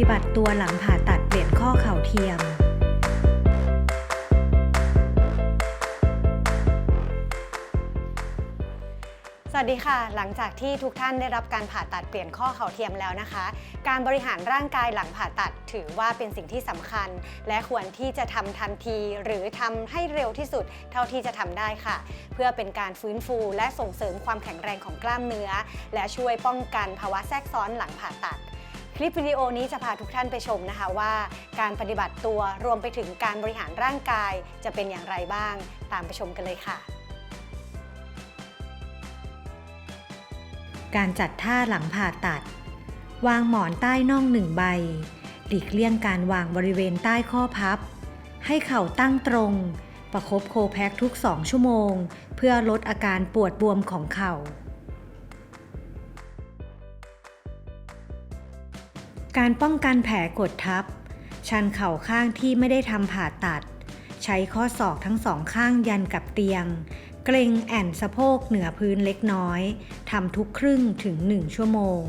ฏิบัติตัวหลังผ่าตัดเปลี่ยนข้อเข่าเทียม สวัสดีค่ะ หลังจากที่ทุกท่านได้รับการผ่าตัดเปลี่ยนข้อเข่าเทียมแล้วนะคะ การบริหารร่างกายหลังผ่าตัดถือว่าเป็นสิ่งที่สำคัญ และควรที่จะทำทันทีหรือทำให้เร็วที่สุดเท่าที่จะทำได้ค่ะ เพื่อเป็นการฟื้นฟูและส่งเสริมความแข็งแรงของกล้ามเนื้อ และช่วยป้องกันภาวะแทรกซ้อนหลังผ่าตัด คลิปวิดีโอนี้จะพาทุกท่านไปชมนะคะว่า การปฏิบัติตัวรวมไปถึงการบริหารร่างกายจะเป็นอย่างไรบ้าง ตามไปชมกันเลยค่ะ การจัดท่าหลังผ่าตัด วางหมอนใต้น่องหนึ่งใบ หลีกเลี่ยงการวางบริเวณใต้ข้อพับ ให้เข่าตั้งตรง ประคบโคแพ็กทุก 2 ชั่วโมง เพื่อลดอาการปวดบวมของเข่า การป้องกันแผลกดทับ ชันเข่าข้างที่ไม่ได้ทำผ่าตัด ใช้ข้อศอกทั้งสองข้างยันกับเตียง เกรงแอนสะโพกเหนือพื้นเล็กน้อยทำทุกครึ่งถึง1ชั่วโมง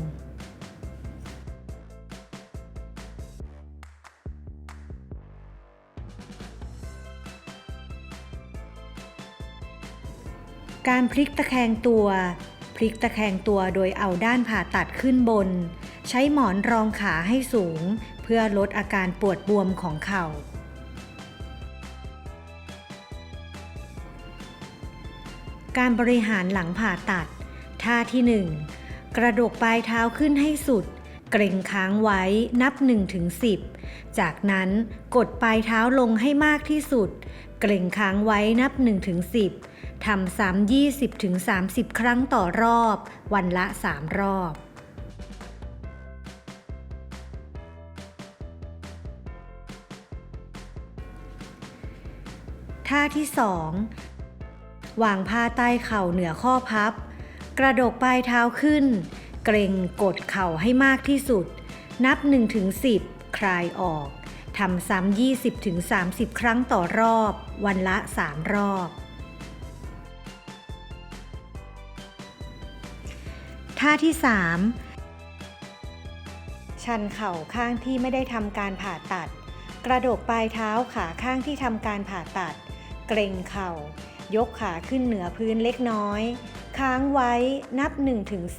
การพลิกตะแคงตัว พลิกตะแคงตัวโดยเอาด้านผ่าตัดขึ้นบน ใช้หมอนรองขาให้สูง เพื่อลดอาการปวดบวมของเข่า การบริหารหลังผ่าตัด ท่าที่ 1 กระดกปลายเท้าขึ้นให้สุด เกร็งค้างไว้นับ 1-10 จากนั้นกดปลายเท้าลงให้มากที่สุด เกร็งค้างไว้นับ 1-10ทำซ้ำ20-30 ครั้งต่อรอบ วันละ 3 รอบ ท่าที่ 2 วางผ้าใต้เข่าเหนือข้อพับ กระดกปลายเท้าขึ้น เกรงกดเข่าให้มากที่สุด นับ 1-10 คลายออกทำซ้ำ20-30 ครั้งต่อรอบ วันละ 3 รอบ ท่าที่ 3 ชันเข่าข้างที่ไม่ได้ทำการผ่าตัด กระดกปลายเท้าขาข้างที่ทำการผ่าตัด เกรงเข่า ยกขาขึ้นเหนือพื้นเล็กน้อย ค้างไว้นับ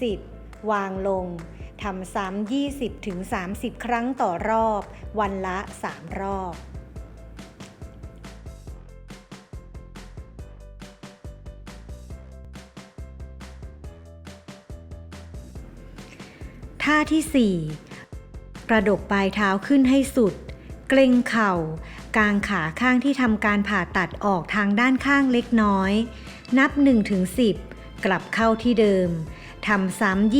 1-10วางลงทำซ้ำ20-30 ครั้งต่อรอบ วันละ 3 รอบ ท่าที่ 4 กระดกปลายเท้าขึ้นให้สุด เกรงเข่า กางขาข้างที่ทำการผ่าตัดออกทางด้านข้างเล็กน้อย นับ 1-10 กลับเข้าที่เดิมทำซ้ำ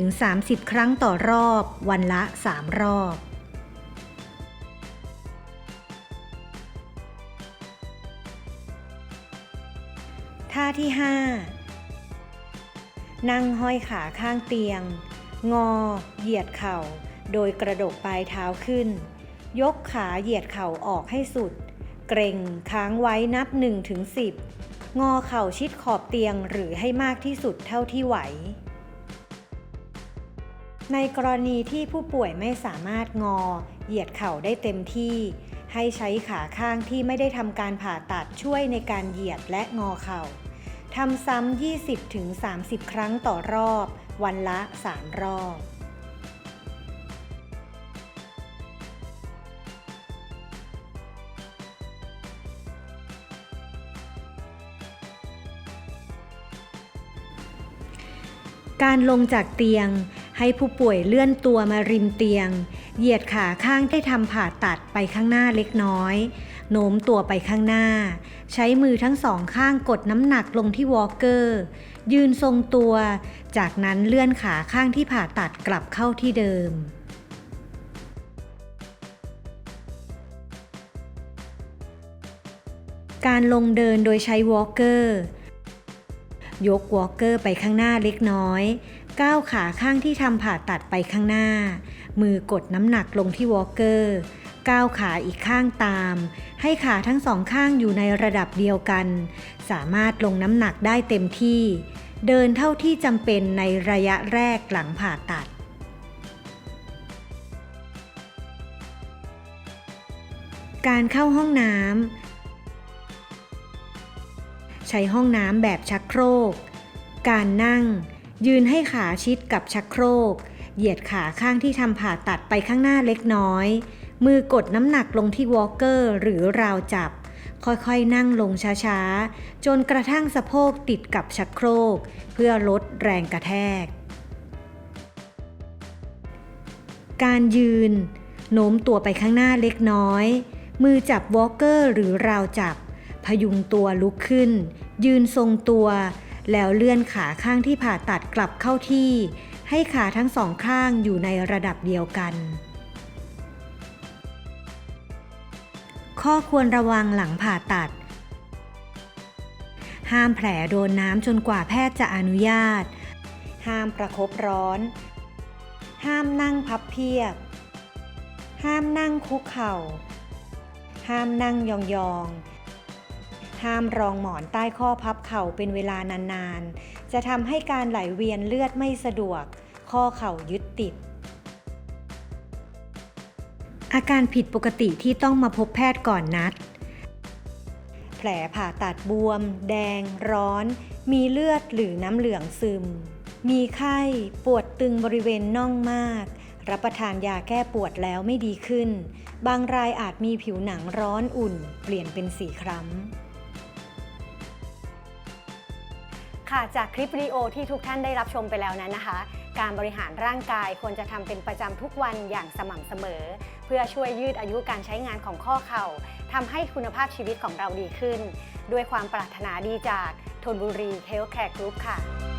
20-30 ครั้งต่อรอบ วันละ 3 รอบท่าที่ 5 นั่งห้อยขาข้างเตียง งอ เหยียดเข่า โดยกระดกปลายเท้าขึ้น ยกขาเหยียดเข่าออกให้สุด เกรงค้างไว้นับ1-10 งอเข่าชิดขอบเตียงหรือให้มากที่สุดเท่าที่ไหว ในกรณีที่ผู้ป่วยไม่สามารถงอ เหยียดเข่าได้เต็มที่ ให้ใช้ขาข้างที่ไม่ได้ทำการผ่าตัดช่วยในการเหยียดและงอเข่าทำซ้ำ 20-30 ครั้งต่อรอบ วันละ 3 รอบ การลงจากเตียง ให้ผู้ป่วยเลื่อนตัวมาริมเตียง เหยียดขาข้างที่ทำผ่าตัดไปข้างหน้าเล็กน้อย โน้มตัวไปข้างหน้า ใช้มือทั้งสองข้างกดน้ำหนักลงที่วอลเกอร์ ยืนทรงตัว จากนั้นเลื่อนขาข้างที่ผ่าตัดกลับเข้าที่เดิมการลงเดินโดยใช้วอลเกอร์ ยกวอลเกอร์ไปข้างหน้าเล็กน้อย ก้าวขาข้างที่ทำผ่าตัดไปข้างหน้า มือกดน้ำหนักลงที่วอลเกอร์ ก้าวขาอีกข้างตาม ให้ขาทั้งสองข้างอยู่ในระดับเดียวกัน สามารถลงน้ำหนักได้เต็มที่ เดินเท่าที่จำเป็นในระยะแรกหลังผ่าตัดการเข้าห้องน้ำ ใช้ห้องน้ำแบบชักโครก การนั่ง ยืนให้ขาชิดกับชักโครก เหยียดขาข้างที่ทำผ่าตัดไปข้างหน้าเล็กน้อย มือกดน้ำหนักลงที่วอลเกอร์หรือราวจับ ค่อยๆนั่งลงช้าๆ จนกระทั่งสะโพกติดกับชักโครก เพื่อลดแรงกระแทก การยืนโน้มตัวไปข้างหน้าเล็กน้อย มือจับวอลเกอร์หรือราวจับ พยุงตัวลุกขึ้น ยืนทรงตัว แล้วเลื่อนขาข้างที่ผ่าตัดกลับเข้าที่ ให้ขาทั้งสองข้างอยู่ในระดับเดียวกัน ข้อควรระวังหลังผ่าตัด ห้ามแผลโดนน้ำจนกว่าแพทย์จะอนุญาต ห้ามประคบร้อน ห้ามนั่งพับเพียบ ห้ามนั่งคุกเข่าห้ามนั่งยองๆ ห้ามรองหมอนใต้ข้อพับเข่าเป็นเวลานานๆ จะทำให้การไหลเวียนเลือดไม่สะดวก ข้อเข่ายึดติด อาการผิดปกติที่ต้องมาพบแพทย์ก่อนนัด แผลผ่าตัดบวม แดง ร้อน มีเลือดหรือน้ำเหลืองซึม มีไข้ ปวดตึงบริเวณน่องมากรับประทานยาแก้ปวดแล้วไม่ดีขึ้น บางรายอาจมีผิวหนังร้อนอุ่น เปลี่ยนเป็นสีคล้ำ ค่ะจากคลิปวิดีโอที่ทุกท่านได้รับชมไปแล้วนั้นนะคะ การบริหารร่างกายควรจะทำเป็นประจำทุกวันอย่างสม่ำเสมอ เพื่อช่วยยืดอายุการใช้งานของข้อเข่าทำให้คุณภาพชีวิตของเราดีขึ้น ด้วยความปรารถนาดีจากทนบุรีเฮลท์แคร์กรุ๊ปค่ะ